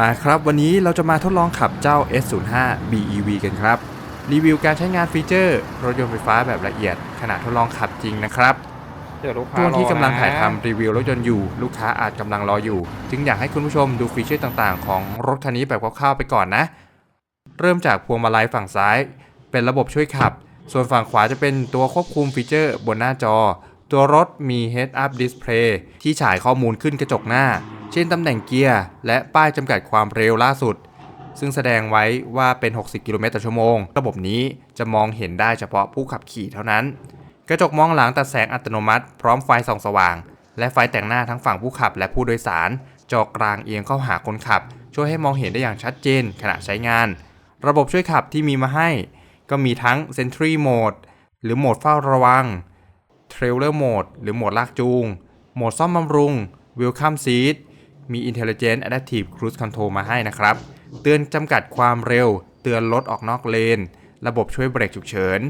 มาครับวันนี้เราจะมาทดลองขับเจ้า S05 BEV กันครับ รีวิวการใช้งานฟีเจอร์ รถยนต์ไฟฟ้าแบบละเอียด ขณะทดลองขับจริงนะครับเดี๋ยวลูกค้าช่วงที่รอกำลังนะถ่ายทำรีวิวรถยนต์อยู่ ลูกค้าอาจกำลังรออยู่ จึงอยากให้คุณผู้ชมดูฟีเจอร์ต่างๆ ของรถคันนี้แบบคร่าวๆไปก่อนนะ เริ่มจากพวงมาลัยฝั่งซ้าย เป็นระบบช่วยขับ ส่วนฝั่งขวาจะเป็นตัวควบคุมฟีเจอร์บนหน้าจอ ตัวรถมี Head Up Display ที่ฉายข้อมูลขึ้นกระจกหน้า เช่นตำแหน่งเกียร์และป้ายจำกัดความเร็วล่าสุด ซึ่งแสดงไว้ว่าเป็น 60 กิโลเมตรต่อชั่วโมง ระบบนี้จะมองเห็นได้เฉพาะผู้ขับขี่เท่านั้น กระจกมองหลังตัดแสงอัตโนมัติ พร้อมไฟส่องสว่าง และไฟแต่งหน้าทั้งฝั่งผู้ขับและผู้โดยสาร จอกลางเอียงเข้าหาคนขับ ช่วยให้มองเห็นได้อย่างชัดเจนขณะใช้งาน ระบบช่วยขับที่มีมาให้ ก็มีทั้ง Sentry Mode หรือโหมดเฝ้าระวัง Trailer Mode หรือโหมดลากจูง โหมดซ่อมบำรุง Welcome Seat มี Intelligent Adaptive Cruise Control มาให้นะครับ เตือนจำกัดความเร็ว เตือนรถออกนอกเลน ระบบช่วยเบรกฉุกเฉิน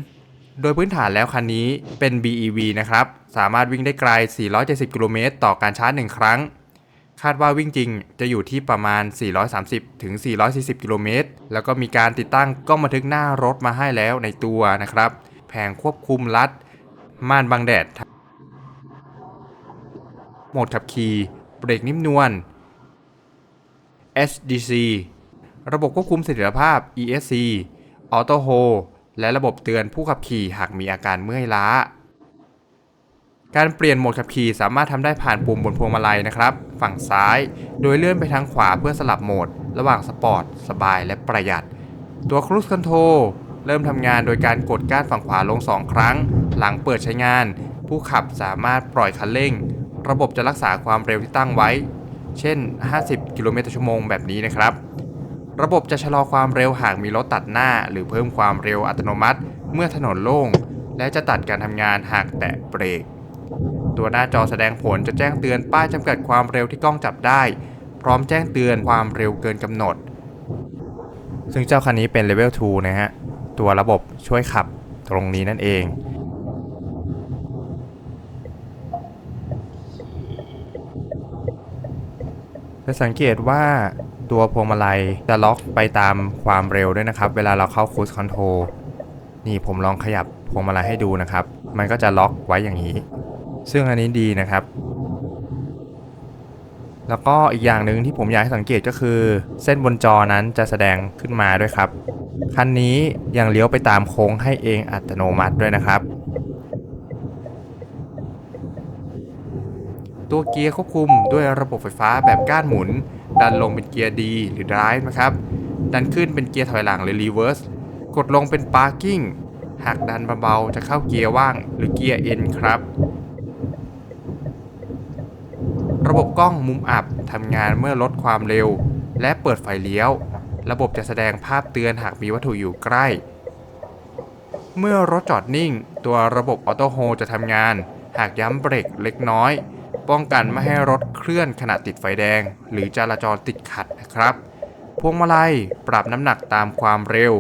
โดยพื้นฐานแล้วคันนี้เป็น BEV นะครับ สามารถวิ่งได้ไกล 470 กิโลเมตรต่อการชาร์จ 1 ครั้ง คาดว่าวิ่งจริงจะอยู่ที่ประมาณ 430 ถึง 440 กิโลเมตร แล้วก็มีการติดตั้งกล้องบันทึกหน้ารถมาให้แล้วในตัวนะครับ แผงควบคุมลัด ม่านบังแดดโหมดขับขี่ เบรกนิ่มนวล SDC ระบบควบคุมเสถียรภาพ ESC Auto Hold และระบบเตือนผู้ขับขี่หากมีอาการเมื่อยล้า การเปลี่ยนโหมดขับขี่สามารถทำได้ผ่านปุ่มบนพวงมาลัยนะครับ ฝั่งซ้าย โดยเลื่อนไปทางขวาเพื่อสลับโหมด ระหว่างสปอร์ต สบายและประหยัด ตัว Cruise Control เริ่มทำงานโดยการกดก้านฝั่งขวาลง 2 ครั้ง หลังเปิดใช้งาน ผู้ขับสามารถปล่อยคันเร่ง ระบบจะรักษาความเร็วที่ตั้งไว้ เช่น 50 กิโลเมตรต่อชั่วโมงแบบนี้นะครับ ระบบจะชะลอความเร็วหากมีรถตัดหน้า หรือเพิ่มความเร็วอัตโนมัติ เมื่อถนนโล่ง และจะตัดการทำงานหากแตะเบรก ตัวหน้าจอแสดงผลจะแจ้งเตือนป้ายจำกัดความเร็วที่กล้องจับได้ พร้อมแจ้งเตือนความเร็วเกินกำหนดซึ่งเจ้าคันนี้เป็น Level 2นะฮะ ตัวระบบช่วยขับตรงนี้นั่นเอง จะสังเกตว่าตัวพวงมาลัยจะล็อกไปตามความเร็วด้วยนะครับ เวลาเราเข้า Cruise Control นี่ผมลองขยับพวงมาลัยให้ดูนะครับ มันก็จะล็อกไว้อย่างนี้ ซึ่งอันนี้ดีนะครับ แล้วก็อีกอย่างหนึ่งที่ผมอยากให้สังเกตก็คือ เส้นบนจอนั้นจะแสดงขึ้นมาด้วยครับ คันนี้ยังเลี้ยวไปตามโค้งให้เองอัตโนมัติด้วยนะครับ ตัวเกียร์ควบคุมด้วยระบบไฟฟ้าแบบก้านหมุน ดันลงเป็นเกียร์ D หรือ Drive นะครับ ดันขึ้นเป็นเกียร์ถอยหลังหรือ Reverse กดลงเป็น Parking หากดันเบาๆจะเข้าเกียร์ว่างหรือเกียร์ N ครับ ระบบกล้องมุมอับทำงานเมื่อลดความเร็ว และเปิดไฟเลี้ยว ระบบจะแสดงภาพเตือนหากมีวัตถุอยู่ใกล้ เมื่อรถจอดนิ่ง ตัวระบบออโต้โฮจะทำงาน หากย้ำเบรกเล็กน้อย ป้องกันไม่ให้รถเคลื่อนขณะติดไฟแดง หรือจราจรติดขัดนะครับ พวงมาลัยปรับน้ำหนักตามความเร็ว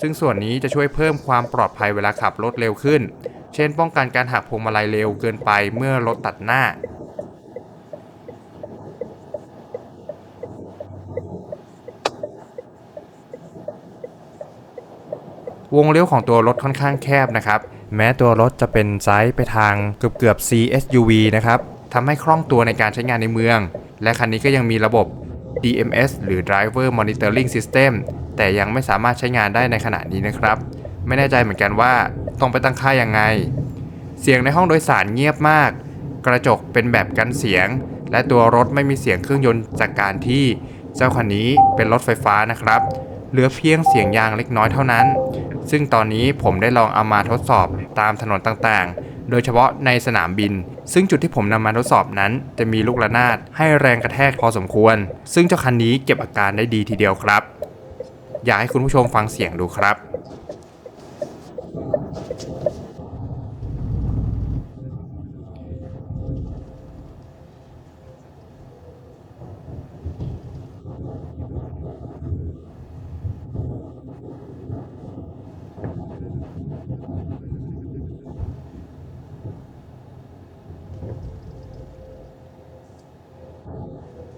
ซึ่งส่วนนี้จะช่วยเพิ่มความปลอดภัยเวลาขับรถเร็วขึ้น เช่น ป้องกันการหักพวงมาลัยเร็วเกินไปเมื่อรถตัดหน้า วงเลี้ยวของตัวรถค่อนข้างแคบนะครับแม้ตัวรถจะเป็นไซส์ไปทางเกือบเกือบ CSUV นะครับ ทำให้คล่องตัวในการใช้งานในเมือง และคันนี้ก็ยังมีระบบ DMS หรือ Driver Monitoring System แต่ยังไม่สามารถใช้งานได้ในขณะนี้นะครับ ไม่แน่ใจเหมือนกันว่าต้องไปตั้งค่ายังไง เสียงในห้องโดยสารเงียบมาก กระจกเป็นแบบกันเสียง และตัวรถไม่มีเสียงเครื่องยนต์จากการที่เจ้าคันนี้เป็นรถไฟฟ้านะครับ เหลือเพียงเสียงยางเล็กน้อยเท่านั้น ซึ่งตอนนี้ผมได้ลองเอามาทดสอบตามถนนต่างๆ โดยเฉพาะในสนามบิน ซึ่งจุดที่ผมนำมาทดสอบนั้นจะมีลูกระนาดให้แรงกระแทกพอสมควร ซึ่งเจ้าคันนี้เก็บอาการได้ดีทีเดียวครับ อยากให้คุณผู้ชมฟังเสียงดูครับ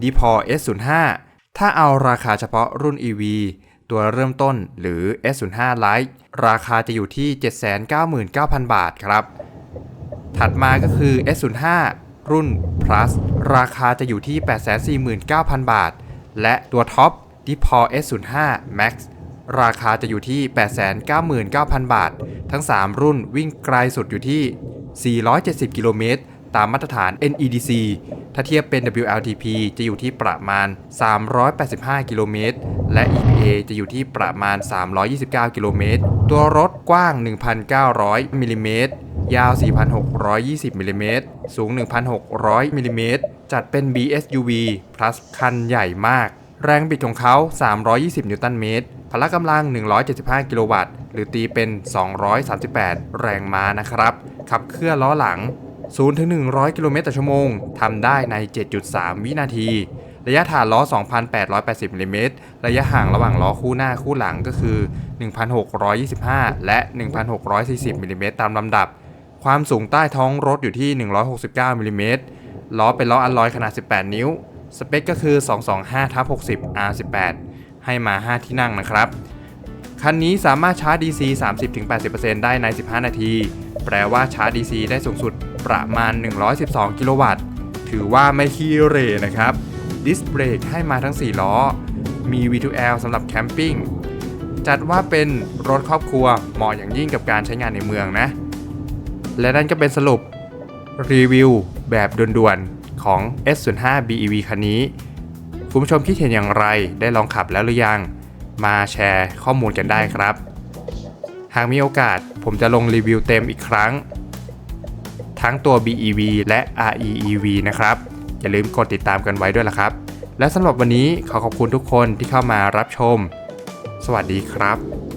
d p o S05 ถ้าเอาราคาเฉพาะรุ่น EV ตัวเริ่มต้นหรือ S05 Lite ราคาจะอยู่ที่ 799,000 บาทครับ ถัดมาก็คือ S05 รุ่น plus ราคาจะอยู่ที่ 849,000 บาท และตัวท็อป d p o S05 Max ราคาจะอยู่ที่ 899,000 บาท ทั้ง 3 รุ่นวิ่งไกลสุดอยู่ที่ 470 กิโลเมตร ตามมาตรฐาน NEDC ถ้าเทียบเป็น WLTP จะอยู่ที่ประมาณ 385 กิโลเมตร และ EPA จะอยู่ที่ประมาณ 329 กิโลเมตร ตัวรถกว้าง 1,900มิลลิเมตร ยาว 4,620มิลลิเมตร สูง 1,600มิลลิเมตร จัดเป็น BSUV plus คันใหญ่มาก แรงบิดของเขา 320 นิวตันเมตร พละกำลัง 175 กิโลวัตต์ หรือตีเป็น 238 แรงม้านะครับ ขับเคลื่อนล้อหลัง 0ถึง100 กิโลเมตรต่อชั่วโมงทำได้ใน 7.3 วินาที ระยะฐานล้อ 2,880มิลลิเมตรระยะห่างระหว่างล้อคู่หน้าคู่หลังก็คือ 1,625 และ 1,640มิลลิเมตรตามลำดับ ความสูงใต้ท้องรถอยู่ที่ 169มิลลิเมตรล้อเป็นล้ออัลลอยขนาด 18 นิ้ว สเปคก็คือ 225ทับ60 R18 ให้มา 5 ที่นั่งนะครับ คันนี้สามารถชาร์จ DC 30-80%ได้ใน 15 นาที แปลว่าชาร์จ DC ได้สูงสุด ประมาณ 112 กิโลวัตต์ ถือว่าไม่ขี้เรนะครับ ดิสเบรกให้มาทั้ง 4 ล้อ มี V2L สำหรับแคมปิ้ง จัดว่าเป็นรถครอบครัวเหมาะอย่างยิ่งกับการใช้งานในเมืองนะ และนั่นก็เป็นสรุปรีวิวแบบด่วนๆของ S05 BEV คันนี้คุณผู้ชมคิดเห็นอย่างไรได้ลองขับแล้วหรือยัง มาแชร์ข้อมูลกันได้ครับ หากมีโอกาสผมจะลงรีวิวเต็มอีกครั้ง ทั้งตัว BEV และ REEV นะครับ อย่าลืมกดติดตามกันไว้ด้วยล่ะครับ และสำหรับวันนี้ขอขอบคุณทุกคนที่เข้ามารับชม สวัสดีครับ